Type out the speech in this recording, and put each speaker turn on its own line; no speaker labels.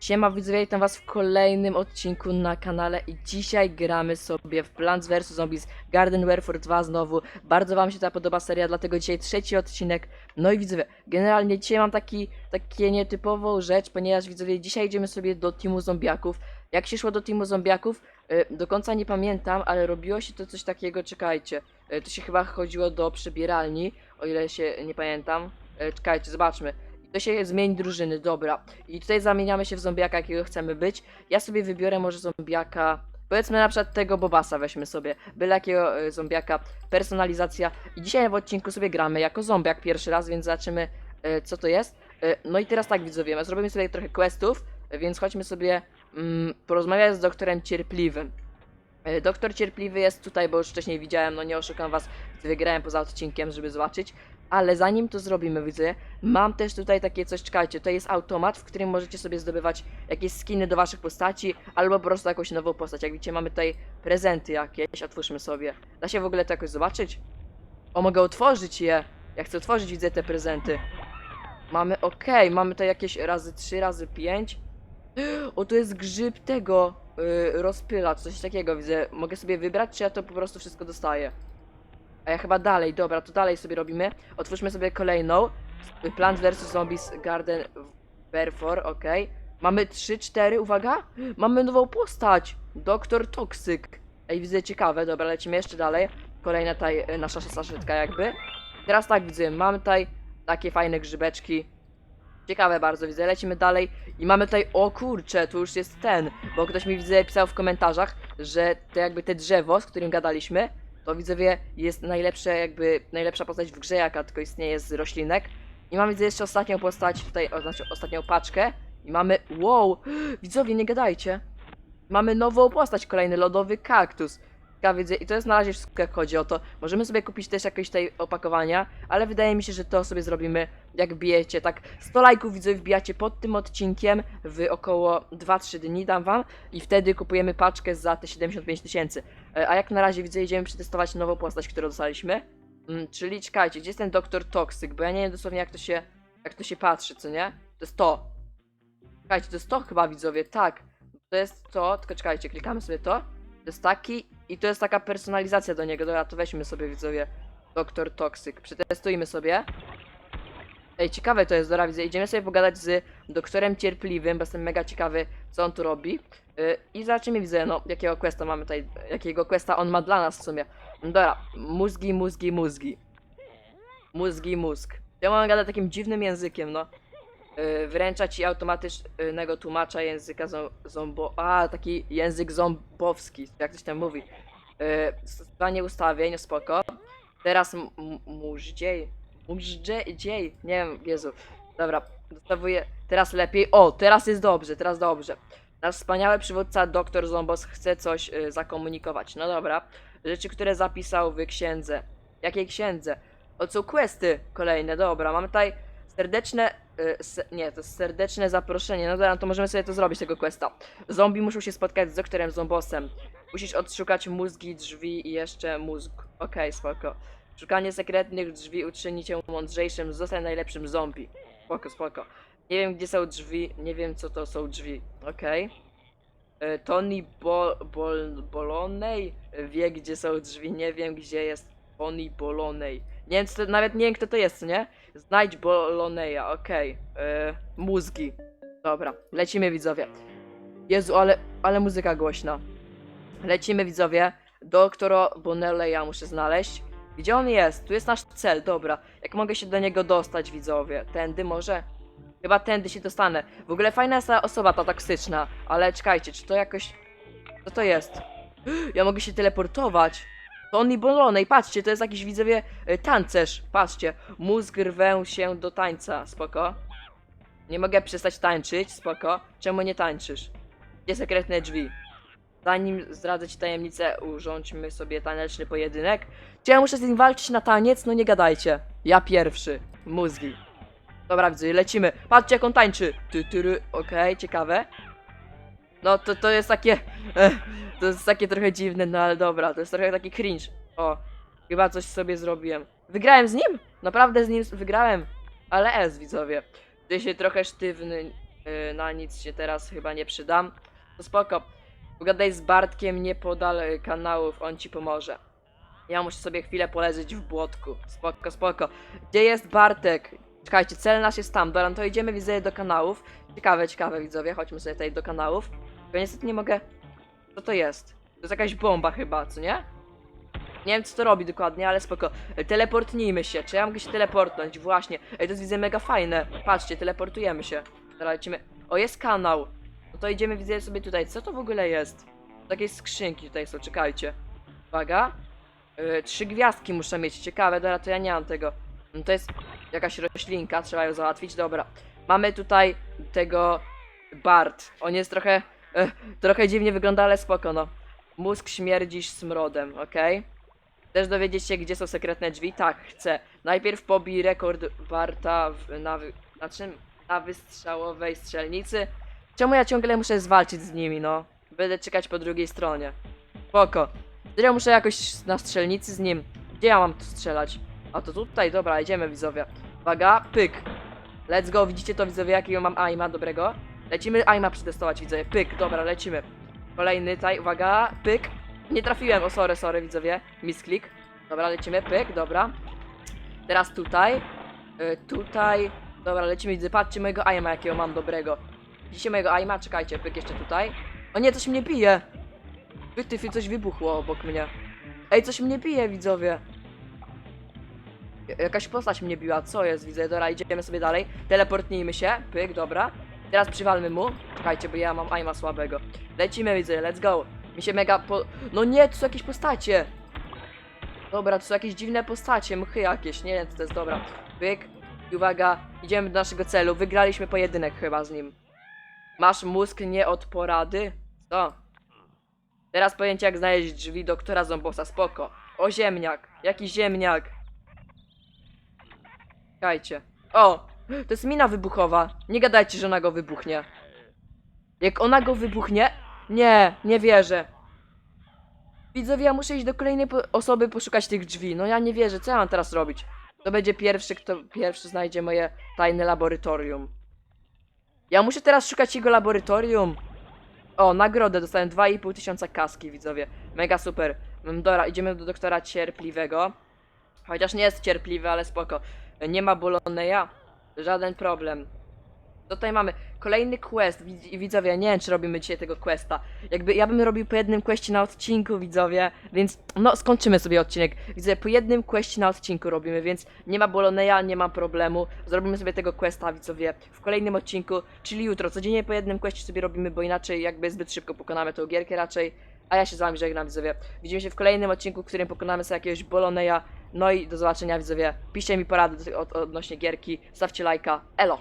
Siema widzowie, witam was w kolejnym odcinku na kanale i dzisiaj gramy sobie w Plants vs Zombies Garden Warfare 2 znowu. Bardzo wam się ta podoba seria, dlatego dzisiaj trzeci odcinek. No i widzowie, generalnie dzisiaj mam taki, takie nietypową rzecz, ponieważ widzowie, dzisiaj idziemy sobie do teamu zombiaków. Jak się szło do teamu zombiaków, y, do końca nie pamiętam, ale robiło się to coś takiego, czekajcie. Y, To się chyba chodziło do przebieralni, o ile się nie pamiętam. Y, Czekajcie, zobaczmy. To się zmieni drużyny, dobra. I tutaj zamieniamy się w zombiaka, jakiego chcemy być. Ja sobie wybiorę może zombiaka. Powiedzmy na przykład tego Bobasa weźmy sobie. Byle jakiego e, zombiaka. Personalizacja. I dzisiaj w odcinku sobie gramy jako zombiak pierwszy raz, więc zobaczymy e, co to jest. E, no i teraz tak widzowie, zrobimy sobie trochę questów, więc chodźmy sobie mm, porozmawiać z doktorem cierpliwym. E, Doktor cierpliwy jest tutaj, bo już wcześniej widziałem, no nie oszukam was, wygrałem poza odcinkiem, żeby zobaczyć. Ale zanim to zrobimy, widzę, mam też tutaj takie coś, czekajcie, to jest automat, w którym możecie sobie zdobywać jakieś skiny do waszych postaci, albo po prostu jakąś nową postać. Jak widzicie, mamy tutaj prezenty jakieś, otwórzmy sobie. Da się w ogóle to jakoś zobaczyć? O, mogę otworzyć je. Ja chcę otworzyć, widzę te prezenty. Mamy, okej, mamy tutaj jakieś razy 3, razy 5. O, to jest grzyb tego, yy, rozpylacz, coś takiego, widzę. Mogę sobie wybrać, czy ja to po prostu wszystko dostaję? A ja chyba dalej, dobra, to dalej sobie robimy. Otwórzmy sobie kolejną. Plants vs Zombies Garden Warfare, okej. Mamy 3-4, uwaga. Mamy nową postać. Doktor Toxic. Ej, widzę ciekawe, dobra, lecimy jeszcze dalej. Kolejna tutaj e, nasza saszetka jakby. Teraz tak widzę, mamy tutaj takie fajne grzybeczki. Ciekawe bardzo, widzę, lecimy dalej i mamy tutaj, o kurcze, tu już jest ten, bo ktoś mi widzę pisał w komentarzach, że to jakby te drzewo, z którym gadaliśmy, to widzowie jest najlepsze jakby, najlepsza postać w grze, jaka tylko istnieje z roślinek. I mamy jeszcze ostatnią postać, tutaj, znaczy ostatnią paczkę i mamy, wow, widzowie nie gadajcie, mamy nową postać, kolejny lodowy kaktus. I to jest na razie wszystko jak chodzi o to. Możemy sobie kupić też jakieś tutaj opakowania, ale wydaje mi się, że to sobie zrobimy jak bijecie, tak 100 lajków widzę wbijacie pod tym odcinkiem w około 2-3 dni dam wam i wtedy kupujemy paczkę za te 75 tysięcy. E, A jak na razie widzę, idziemy przetestować nową postać, którą dostaliśmy. Mm, czyli czekajcie, gdzie jest ten doktor Toxic, bo ja nie wiem dosłownie jak to się, jak to się patrzy, co nie? To jest to. Czekajcie, to jest to chyba widzowie, tak. To jest to, tylko czekajcie, klikamy sobie to. To jest taki i to jest taka personalizacja do niego. Dobra, to weźmy sobie widzowie Doktor Toxic. Przetestujmy sobie. Ej, ciekawe to jest, dobra, widzę. Idziemy sobie pogadać z doktorem cierpliwym, bo jestem mega ciekawy, co on tu robi. Yy, I zobaczymy, widzę, no, jakiego questa mamy tutaj, jakiego questa on ma dla nas w sumie. Dobra, mózgi, mózgi, mózgi. Mózgi, mózg. Ja mam gadać takim dziwnym językiem, no. Yy, wręcza ci automatycznego tłumacza języka zo- zombo... A, taki język zombowski, jak ktoś tam mówi. Stosowanie ustawień, spoko. Teraz mużdziej, mużdziej, nie wiem, Jezu. Dobra, dostawuję, teraz lepiej. O, teraz jest dobrze, teraz dobrze. Nasz wspaniały przywódca dr Zombos chce coś y, zakomunikować. No dobra. Rzeczy, które zapisał w księdze. Jakiej księdze? O, są questy kolejne, dobra. Mamy tutaj serdeczne. Y, se, nie, to jest serdeczne zaproszenie. No dobra, to możemy sobie to zrobić, tego questa. Zombie muszą się spotkać z doktorem Zombosem. Musisz odszukać mózgi, drzwi i jeszcze mózg. Okej, spoko. Szukanie sekretnych drzwi uczyni cię mądrzejszym, zostań najlepszym zombie. Spoko, spoko. Nie wiem gdzie są drzwi, nie wiem co to są drzwi. Okej. E, Tony Bo Bol Bolonej wie gdzie są drzwi, nie wiem gdzie jest Tony Bolonej. Nie wiem to, nawet nie wiem kto to jest, nie? Znajdź Boloneja, okej. E, Mózgi. Dobra, lecimy widzowie. Jezu, ale, ale muzyka głośna. Lecimy widzowie. Doktora Bonelleja muszę znaleźć. Gdzie on jest? Tu jest nasz cel, dobra. Jak mogę się do niego dostać, widzowie? Tędy może? Chyba tędy się dostanę. W ogóle fajna jest ta osoba, ta toksyczna. Ale czekajcie, czy to jakoś... Co to jest? Ja mogę się teleportować. To on i Bolonej, patrzcie, to jest jakiś widzowie y, tancerz. Patrzcie, mózg rwę się do tańca, spoko. Nie mogę przestać tańczyć, spoko. Czemu nie tańczysz? Gdzie sekretne drzwi? Zanim zdradzę ci tajemnicę, urządźmy sobie taneczny pojedynek. Czy ja muszę z nim walczyć na taniec? No nie gadajcie. Ja pierwszy. Mózgi. Dobra, widzę, lecimy. Patrzcie jak on tańczy. Ty, tyry, okej, ciekawe. No to, to jest takie... eh, to jest takie trochę dziwne, no ale dobra, to jest trochę taki cringe. O, chyba coś sobie zrobiłem. Wygrałem z nim? Naprawdę z nim wygrałem. Ale S, widzowie. Ty się trochę sztywny Yy, na nic się teraz chyba nie przydam. To spoko. Pogadaj z Bartkiem niepodal y, kanałów, on ci pomoże. Ja muszę sobie chwilę poleżeć w błotku. Spoko, spoko. Gdzie jest Bartek? Czekajcie, cel nasz jest tam. Dobra, no to idziemy widzowie do kanałów. Ciekawe, ciekawe widzowie, chodźmy sobie tutaj do kanałów. Tylko niestety nie mogę... Co to jest? To jest jakaś bomba chyba, co nie? Nie wiem co to robi dokładnie, ale spoko. Teleportnijmy się. Czy ja mogę się teleportnąć? Właśnie. Ej, to jest widzę mega fajne. Patrzcie, teleportujemy się. Teraz lecimy. O, jest kanał. No to idziemy widzę sobie tutaj. Co to w ogóle jest? Takie skrzynki tutaj są, czekajcie. Uwaga. Yy, trzy gwiazdki muszę mieć. Ciekawe, dobra, to ja nie mam tego. No to jest jakaś roślinka, trzeba ją załatwić. Dobra. Mamy tutaj tego Bart. On jest trochę. E, trochę dziwnie wygląda, ale spoko, no. Mózg śmierdzisz smrodem, okej? Chcesz dowiedzieć się, gdzie są sekretne drzwi? Tak, chcę. Najpierw pobij rekord Barta w, na, na czym? Na wystrzałowej strzelnicy. Czemu ja ciągle muszę zwalczyć z nimi, no? Będę czekać po drugiej stronie. Spoko. Ja muszę jakoś na strzelnicy z nim. Gdzie ja mam tu strzelać? A to tutaj, dobra, idziemy widzowie. Uwaga, pyk. Let's go, widzicie to widzowie, jakiego mam aima dobrego? Lecimy aima przetestować widzowie, pyk, dobra, lecimy. Kolejny tutaj, uwaga, pyk. Nie trafiłem, o sorry, sorry widzowie, misklik. Dobra, lecimy, pyk, dobra. Teraz tutaj, y, tutaj, dobra, lecimy, widzę, patrzcie mojego aima, jakiego mam dobrego. Widzicie mojego aima? Czekajcie, pyk jeszcze tutaj. O nie, coś mnie bije. Wytyfy, coś wybuchło obok mnie. Ej, coś mnie bije, widzowie. Jakaś postać mnie biła, co jest, widzę, dobra, idziemy sobie dalej. Teleportnijmy się, pyk, dobra. Teraz przywalmy mu. Czekajcie, bo ja mam aima słabego. Lecimy, widzę, let's go. Mi się mega po... No nie, to są jakieś postacie. Dobra, to są jakieś dziwne postacie, mchy jakieś, nie wiem co to jest, dobra. Pyk. I uwaga, idziemy do naszego celu. Wygraliśmy pojedynek chyba z nim. Masz mózg nie od porady? Co? Teraz pojęcie jak znaleźć drzwi doktora Zombosa, spoko. O ziemniak, jaki ziemniak? Czekajcie. O, to jest mina wybuchowa. Nie gadajcie, że ona go wybuchnie. Jak ona go wybuchnie? Nie, nie wierzę. Widzowie, ja muszę iść do kolejnej po osoby poszukać tych drzwi. No ja nie wierzę, co ja mam teraz robić? To będzie pierwszy, kto pierwszy znajdzie moje tajne laboratorium. Ja muszę teraz szukać jego laboratorium. O, nagrodę dostałem 2,5 tysiąca kaski, widzowie. Mega super. Dobra, idziemy do doktora cierpliwego. Chociaż nie jest cierpliwy, ale spoko. Nie ma Boloneja. Żaden problem. Tutaj mamy kolejny quest, widz- widzowie, nie wiem czy robimy dzisiaj tego questa. Jakby ja bym robił po jednym questie na odcinku, widzowie, więc no skończymy sobie odcinek. Widzę, po jednym questie na odcinku robimy, więc nie ma Boloneja, nie ma problemu. Zrobimy sobie tego questa, widzowie, w kolejnym odcinku, czyli jutro. Codziennie po jednym questie sobie robimy, bo inaczej jakby zbyt szybko pokonamy tą gierkę raczej. A ja się z wami żegnam, widzowie. Widzimy się w kolejnym odcinku, w którym pokonamy sobie jakiegoś Boloneja. No i do zobaczenia, widzowie. Piszcie mi porady od- odnośnie gierki, stawcie lajka. Elo!